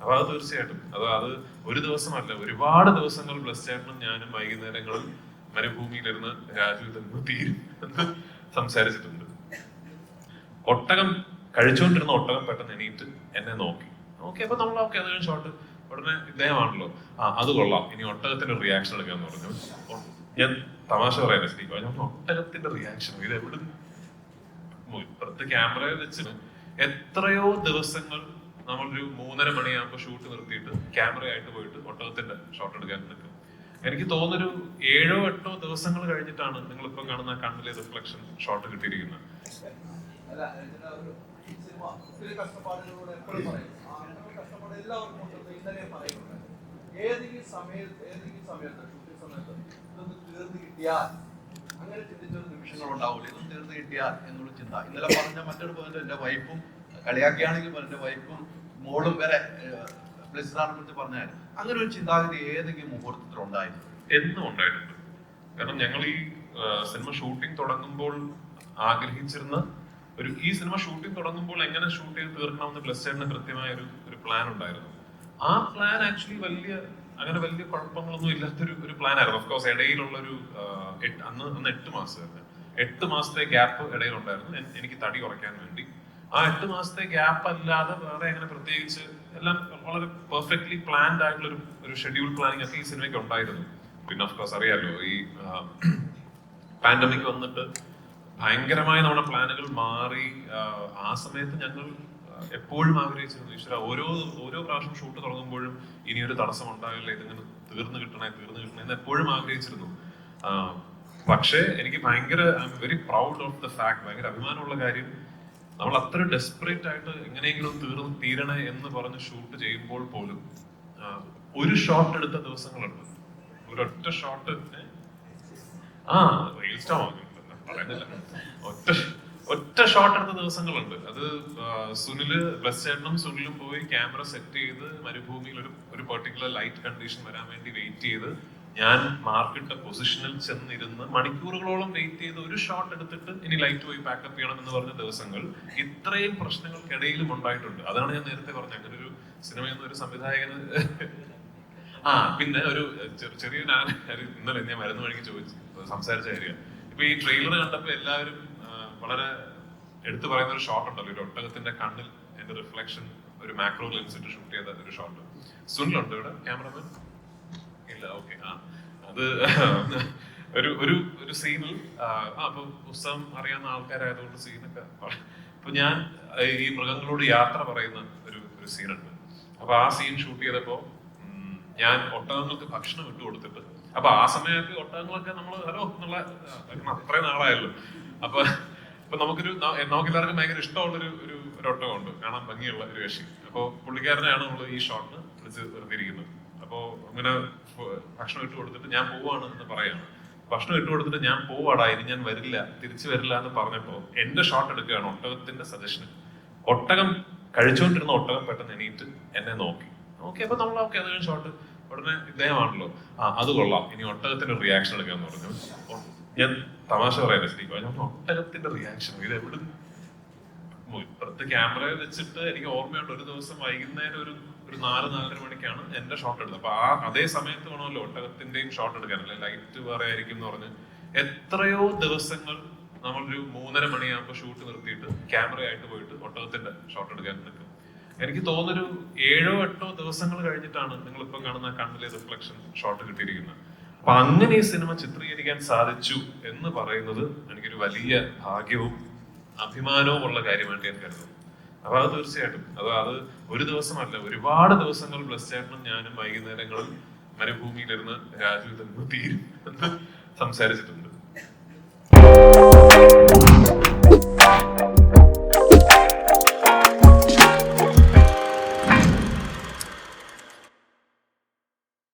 അപ്പൊ അത് തീർച്ചയായിട്ടും. അത് അത് ഒരു ദിവസമല്ല ഒരുപാട് ദിവസങ്ങൾ ബ്ലസ് ചേട്ടനും ഞാനും വൈകുന്നേരങ്ങളിൽ മരുഭൂമിയിലിരുന്ന് രാജു ഇതെന്ന് തീരും എന്ന് സംസാരിച്ചിട്ടുണ്ട്. ഒട്ടകം കഴിച്ചുകൊണ്ടിരുന്ന ഒട്ടകം പെട്ടെന്ന് എണീറ്റ് എന്നെ നോക്കി. നോക്കി അപ്പൊ നമ്മൾ ഓക്കെ അതൊരു ഷോട്ട് ഉടനെ ഇദ്ദേഹമാണല്ലോ. ആ അത് കൊള്ളാം. ഇനി ഒട്ടകത്തിന്റെ റിയാക്ഷൻ എടുക്കാന്ന് പറഞ്ഞു. ഞാൻ തമാശ പറയാൻ ശരി ഞാൻ ഒട്ടകത്തിന്റെ റിയാക്ഷൻ ഇത് എവിടെ ഇപ്പുറത്ത് ക്യാമറയിൽ വെച്ച് എത്രയോ ദിവസങ്ങൾ നമ്മളൊരു മൂന്നര മണിയാകുമ്പോൾ ഷൂട്ട് നിർത്തിയിട്ട് ക്യാമറയായിട്ട് പോയിട്ട് ഒട്ടകത്തിന്റെ ഷോട്ട് എടുക്കാൻ നിൽക്കും. എനിക്ക് തോന്നുന്നൊരു ഏഴോ എട്ടോ ദിവസങ്ങൾ കഴിഞ്ഞിട്ടാണ് നിങ്ങൾ ഇപ്പൊ കാണുന്ന കണ്ണിലെ റിഫ്ലക്ഷൻ ഷോട്ട് കിട്ടിയിരിക്കുന്നത്. ഏതെങ്കിലും ഇതൊന്ന് തീർന്നു കിട്ടിയാൽ എന്നുള്ള ചിന്ത. ഇന്നലെ പറഞ്ഞ മറ്റൊരു പോയിന്റ് എന്റെ വൈഫും കളിയാക്കിയാണെങ്കിൽ എന്റെ വൈഫും മോളും വരെ ബ്ലിസിനെ കുറിച്ച് പറഞ്ഞാൽ അങ്ങനെ ഒരു ചിന്താഗതി ഏതെങ്കിലും മുഹൂർത്തത്തിൽ ഉണ്ടായിരുന്നു? എന്നും ഉണ്ടായിട്ടുണ്ട്. കാരണം ഞങ്ങൾ ഈ സിനിമ ഷൂട്ടിംഗ് തുടങ്ങുമ്പോൾ ആഗ്രഹിച്ചിരുന്ന ഒരു ഈ സിനിമ ഷൂട്ടിംഗ് തുടങ്ങുമ്പോൾ എങ്ങനെ ഷൂട്ട് ചെയ്ത് തീർക്കണമെന്ന് പ്ലസ് ചേട്ടന് കൃത്യമായ ഒരു ഒരു പ്ലാൻ ഉണ്ടായിരുന്നു. ആ പ്ലാൻ ആക്ച്വലി വലിയ അങ്ങനെ വലിയ കുഴപ്പങ്ങളൊന്നും ഇല്ലാത്തൊരു ഒരു പ്ലാൻ ആയിരുന്നു. ഓഫ് കോഴ്സ് ഇടയിലുള്ള ഒരു അന്ന് അന്ന് എട്ട് മാസമായിരുന്നു എട്ട് മാസത്തെ ഗ്യാപ്പ് ഇടയിലുണ്ടായിരുന്നു. എനിക്ക് തടി കുറയ്ക്കാൻ വേണ്ടി ആ എട്ട് മാസത്തെ ഗ്യാപ്പ് അല്ലാതെ വേറെ എങ്ങനെ പ്രത്യേകിച്ച് എല്ലാം വളരെ പെർഫെക്റ്റ്ലി പ്ലാൻഡ് ആയിട്ടുള്ള ഒരു ഷെഡ്യൂൾ പ്ലാനിങ് ഒക്കെ ഈ സിനിമയ്ക്ക് ഉണ്ടായിരുന്നു. പിന്നെ ഓഫ് കോഴ്സ് അറിയാലോ ഈ പാൻഡമിക് വന്നിട്ട് ഭയങ്കരമായി നമ്മുടെ പ്ലാനുകൾ മാറി. ആ സമയത്ത് ഞങ്ങൾ എപ്പോഴും ആഗ്രഹിച്ചിരുന്നു ഈശ്വര ഓരോ ഓരോ പ്രാവശ്യം ഷൂട്ട് തുടങ്ങുമ്പോഴും ഇനി ഒരു തടസ്സം ഉണ്ടാകില്ല ഇതിങ്ങനെ തീർന്നു കിട്ടണേ തീർന്നു കിട്ടണേ എന്ന് എപ്പോഴും ആഗ്രഹിച്ചിരുന്നു. പക്ഷേ എനിക്ക് ഭയങ്കര I am very proud of the fact ഭയങ്കര അഭിമാനമുള്ള കാര്യം നമ്മൾ അത്ര ഡെസ്പറേറ്റ് ആയിട്ട് എങ്ങനെയെങ്കിലും തീർന്ന് തീരണേ എന്ന് പറഞ്ഞ് ഷൂട്ട് ചെയ്യുമ്പോൾ പോലും ഒരു ഷോട്ട് എടുത്ത ദിവസങ്ങളുണ്ട്. ഒരൊറ്റ ഷോട്ട് ആ റീൽ പറയുന്നില്ല ഒറ്റ ഒറ്റ ഷോട്ട് എടുത്ത ദിവസങ്ങളുണ്ട്. അത് സുനിൽ ബ്ലസ് ചേട്ടനും സുനിലും പോയി ക്യാമറ സെറ്റ് ചെയ്ത് മരുഭൂമിയിൽ ഒരു ഒരു പെർട്ടിക്കുലർ ലൈറ്റ് കണ്ടീഷൻ വരാൻ വേണ്ടി വെയിറ്റ് ചെയ്ത് ഞാൻ മാർക്കിട്ട പൊസിഷനിൽ ചെന്നിരുന്ന് മണിക്കൂറുകളോളം വെയിറ്റ് ചെയ്ത് ഒരു ഷോട്ട് എടുത്തിട്ട് ഇനി ലൈറ്റ് പോയി പാക്കപ്പ് ചെയ്യണം എന്ന് പറഞ്ഞ ദിവസങ്ങൾ ഇത്രയും പ്രശ്നങ്ങൾക്കിടയിലും ഉണ്ടായിട്ടുണ്ട്. അതാണ് ഞാൻ നേരത്തെ പറഞ്ഞത്. അങ്ങനെ ഒരു സിനിമയെന്ന് ഒരു സംവിധായകന് ആ പിന്നെ ഒരു ചെറിയ ഞാൻ ഇന്നലെ ഞാൻ മരുന്ന് വഴിക്ക് ചോദിച്ചു സംസാരിച്ച കാര്യം. ഇപ്പൊ ഈ ട്രെയിലർ കണ്ടപ്പോ എല്ലാവരും വളരെ എടുത്തു പറയുന്ന ഒരു ഷോട്ട് ഉണ്ടല്ലോ. ഒരു ഒട്ടകത്തിന്റെ കണ്ണിൽ എന്റെ റിഫ്ലക്ഷൻ ഒരു മാക്രോ ലെൻസ് ഇട്ട് ഷൂട്ട് ചെയ്ത ഒരു ഷോട്ട് സുനിലുണ്ട് ഇവിടെ ക്യാമറമാൻ ഇല്ല ഓക്കെ ആ. അത് ഒരു ഒരു ഒരു സീനിൽ ആ അപ്പൊ പുസ്തകം അറിയാവുന്ന ആൾക്കാരായതുകൊണ്ട് സീനൊക്കെ അപ്പൊ ഞാൻ ഈ മൃഗങ്ങളോട് യാത്ര പറയുന്ന ഒരു ഒരു സീനുണ്ട് അപ്പൊ ആ സീൻ ഷൂട്ട് ചെയ്തപ്പോ ഞാൻ ഒട്ടകങ്ങൾക്ക് ഭക്ഷണം ഇട്ട് കൊടുത്തിട്ട് അപ്പൊ ആ സമയത്ത് ഒട്ടകങ്ങളൊക്കെ നമ്മൾ ഹലോ എന്നുള്ള അത്രയും നാളായല്ലോ. അപ്പൊ അപ്പൊ നമുക്കൊരു നമുക്ക് എല്ലാവർക്കും ഭയങ്കര ഇഷ്ടമുള്ളൊരു ഒരു ഒരു ഒട്ടകമുണ്ട്. കാണാൻ ഭംഗിയുള്ള ഒരു കക്ഷി. അപ്പോൾ പുള്ളിക്കാരനെയാണ് നമ്മൾ ഈ ഷോട്ടിന് വിളിച്ച് നിർത്തിയിരിക്കുന്നത്. അപ്പോ അങ്ങനെ ഭക്ഷണം ഇട്ട് കൊടുത്തിട്ട് ഞാൻ പോവാണ് എന്ന് പറയാണ്. ഭക്ഷണം ഇട്ട് കൊടുത്തിട്ട് ഞാൻ പോവാടാ ഇനി ഞാൻ വരില്ല തിരിച്ചു വരില്ല എന്ന് പറഞ്ഞപ്പോ എന്റെ ഷോട്ട് എടുക്കുകയാണ് ഒട്ടകത്തിന്റെ സജഷൻ ഒട്ടകം കഴിച്ചുകൊണ്ടിരുന്ന ഒട്ടകം പെട്ടെന്ന് എണീറ്റ് എന്നെ നോക്കി. നോക്കി അപ്പൊ നമ്മൾ ഓക്കെ അതൊരു ഷോട്ട് ഉടനെ ഇദ്ദേഹമാണല്ലോ. ആ അത് കൊള്ളാം. ഇനി ഒട്ടകത്തിന്റെ റിയാക്ഷൻ എടുക്കാന്ന് പറഞ്ഞു. ഞാൻ തമാശ പറയാൻ ശരിക്കും ഞാൻ ഒട്ടകത്തിന്റെ റിയാക്ഷൻ ഇത് എവിടെ ഇപ്പുറത്തെ ക്യാമറയിൽ വെച്ചിട്ട് എനിക്ക് ഓർമ്മയുണ്ട്. ഒരു ദിവസം വൈകുന്നേരം ഒരു ഒരു നാല് നാലര മണിക്കാണ് എന്റെ ഷോട്ട് എടുത്തത്. അപ്പൊ ആ അതേ സമയത്ത് വേണമല്ലോ ഒട്ടകത്തിന്റെയും ഷോട്ട് എടുക്കാനല്ലേ ലൈറ്റ് വേറെ ആയിരിക്കും എന്ന് പറഞ്ഞ് എത്രയോ ദിവസങ്ങൾ നമ്മളൊരു മൂന്നര മണിയാകുമ്പോൾ ഷൂട്ട് നിർത്തിയിട്ട് ക്യാമറയായിട്ട് പോയിട്ട് ഒട്ടകത്തിന്റെ ഷോട്ട് എടുക്കാൻ നിൽക്കും. എനിക്ക് തോന്നുന്നൊരു ഏഴോ എട്ടോ ദിവസങ്ങൾ കഴിഞ്ഞിട്ടാണ് നിങ്ങൾ ഇപ്പൊ കാണുന്ന കണ്ണിലെ റിഫ്ലക്ഷൻ ഷോട്ട് കിട്ടിയിരിക്കുന്നത്. അപ്പൊ അങ്ങനെ ഈ സിനിമ ചിത്രീകരിക്കാൻ സാധിച്ചു എന്ന് പറയുന്നത് എനിക്കൊരു വലിയ ഭാഗ്യവും അഭിമാനവും ഉള്ള കാര്യമായിട്ട് ഞാൻ കരുതുന്നു. അപ്പൊ അത് തീർച്ചയായിട്ടും. അത് അത് ഒരു ദിവസമല്ല ഒരുപാട് ദിവസങ്ങൾ ബ്ലസ് ചേട്ടനും ഞാനും വൈകുന്നേരങ്ങളിൽ മരുഭൂമിയിലിരുന്ന് രാജു തന്നെ തീരും എന്ന് സംസാരിച്ചിട്ടുണ്ട്.